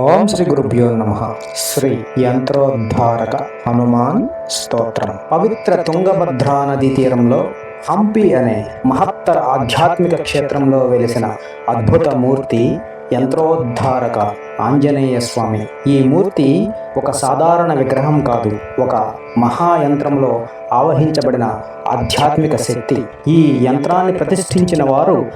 ఓం శ్రీ గురుభ్యో నమ. శ్రీ యంత్రోద్ధారక హనుమాన్ స్తోత్రం. పవిత్ర తుంగభద్రా నదీ తీరంలో హంపి అనే మహత్తర ఆధ్యాత్మిక క్షేత్రంలో వెలిసిన అద్భుత మూర్తి యంత్రోద్ధారక ఆంజనేయ స్వామి ఈ మూర్తి ఒక సాధారణ విగ్రహం కాదు ఒక మహాయంత్రంలో ఆవహించబడిన ఆధ్యాత్మిక శక్తి. ఈ యంత్రాన్ని ప్రతిష్ఠించిన వారు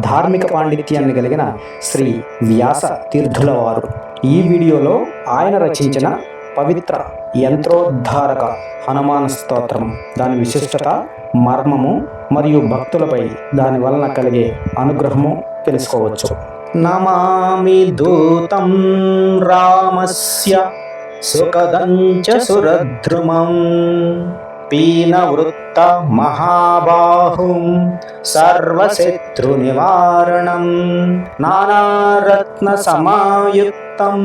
ధార్మిక పాండిత్యాన్ని కలిగిన శ్రీ వ్యాస తీర్థుల వారు ఈ వీడియోలో ఆయన రచించిన పవిత్ర యంత్రోద్ధారక హనుమాన్ స్తోత్రం. దాని విశిష్టత మర్మము మరియు భక్తులపై దాని వలన కలిగే అనుగ్రహము తెలుసుకోవచ్చు. नमामि दूतं रामस्य सुखदं च सुरद्रुमम् पीनवृत्तमहाबाहुं सर्वशत्रुनिवारणं। नानारत्नसमायुक्तं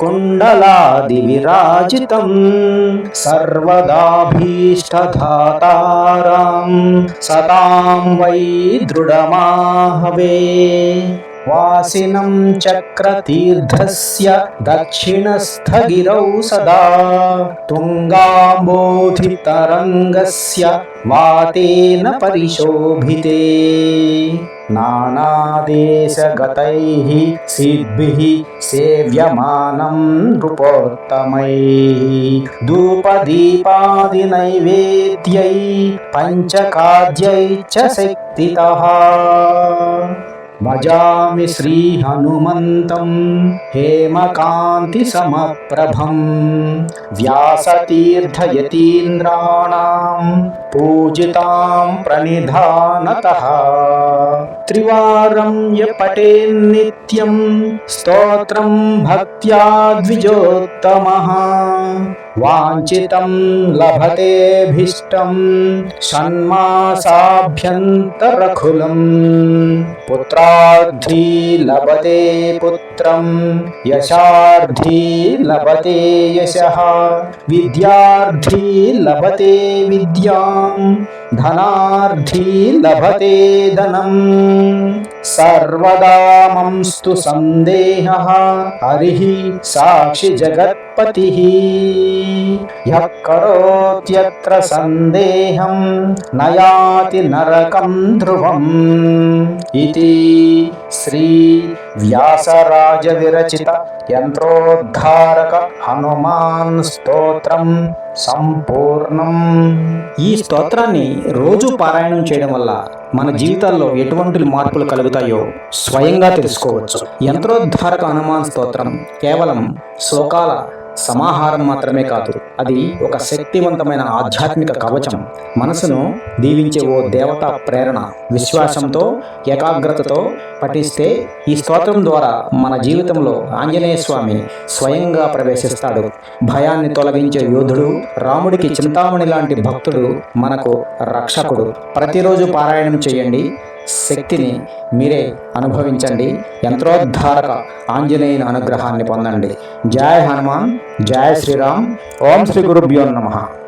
कुण्डलादिविराजितं सर्वदाभीष्टधातारां सदां वै दृढमाहवे। वासिनं चक्रतीर्थस्य दक्षिणस्थगिरौ सदा तुङ्गाम्बोधितरङ्गस्य वातेन परिशोभिते। नानादेशगतैः सिद्भिः सेव्यमानं नृपोत्तमैः। धूपदीपादिनैवेद्यै पञ्चकाद्यै च शक्तितः। भजामि श्रीहनुमन्तम्। हेमकान्तिसमप्रभम्। व्यासतीर्थयतीन्द्राणां पूजितां प्रणिधानतः। त्रिवारं यपटेन्नित्यं स्तोत्रं भक्त्या द्विजोत्तमः। వాంఛితం లభతేభీష్టం షణ్మాసాభ్యంతరఖులం పుత్రార్థీ లభతే పుత్రం యశార్థీ లభతే యశ విద్యార్థీ లభతే విద్యాం ధనార్థీ లభతే ధనం. సర్వదా మంస్తు సందేహ హరి సాక్షి జగత్పతి యః కరోత్యత్ర సందేహం నయాతి నరకం ధ్రువం. ఇది శ్రీ వ్యాసరాజ విరచిత యంత్రోద్ధారక హనుమాన్ స్తోత్రం సంపూర్ణం ఈ స్తోత్రాన్ని రోజు పారాయణం చేయడం వల్ల మన జీవితాల్లో ఎటువంటి మార్పులు కలుగుతాయో స్వయంగా తెలుసుకోవచ్చు. యంత్రోద్ధారక హనుమాన్ స్తోత్రం కేవలం శ్లోకాల సమాహారం మాత్రమే కాదు అది ఒక శక్తివంతమైన ఆధ్యాత్మిక కవచం. మనసును దీవించే ఓ దేవతా ప్రేరణ విశ్వాసంతో ఏకాగ్రతతో పఠిస్తే ఈ స్తోత్రం ద్వారా మన జీవితంలో ఆంజనేయ స్వామి స్వయంగా ప్రవేశిస్తాడు. భయాన్ని తొలగించే యోధుడు రాముడికి చింతామణి లాంటి భక్తుడు మనకు రక్షకుడు. ప్రతిరోజు పారాయణం చేయండి. శక్తిని మీరే అనుభవించండి. యంత్రోద్ధారక ఆంజనేయుని అనుగ్రహాన్ని పొందండి. జయ హనుమాన్ జయ శ్రీరామ్ ఓం శ్రీ గురుభ్యో నమః.